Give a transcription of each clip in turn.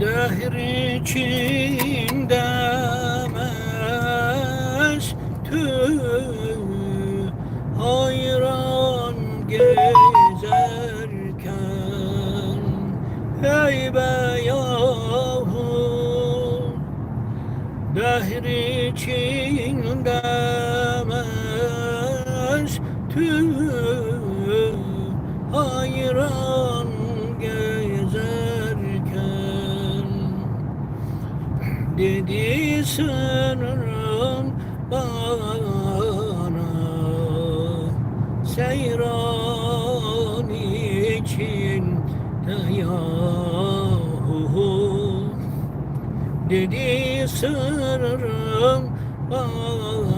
Dehir içinde meştü hayran gezerken Ey be yahu dehir içinde mestü hayran gezerken. Dedi sanırım bana Seyran için yahu. Dedi sanırım bana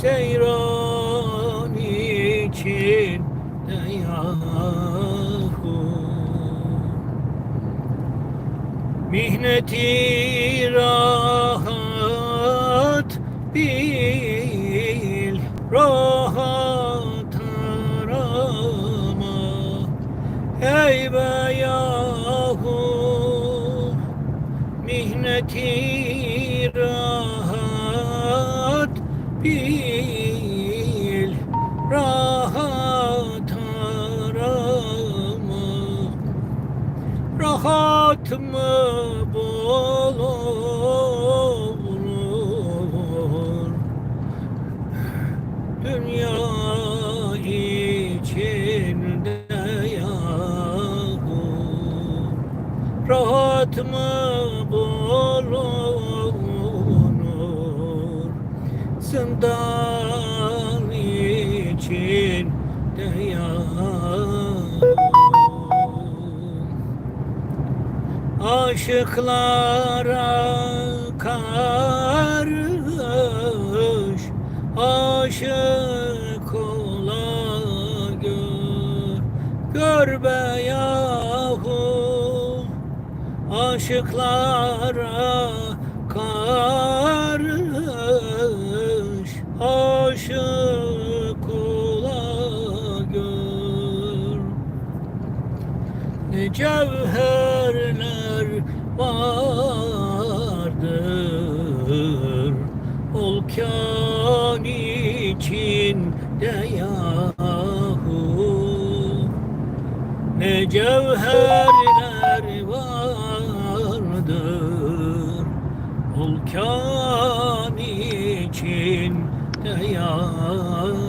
Seyran için yahu? Mihneti rahat bil Rahat arama. Ey be yahu Mihneti rahat bil Rahat mı bol olur? Dünya içinde yahu Rahat Aşıklara karış Aşık ola gör. Gör be yahu Aşıklara karış Aşık ola gör. Ne cevherler vardır. Ol kan içinde yahu Ne cevherler vardır. Ol kan içinde yahu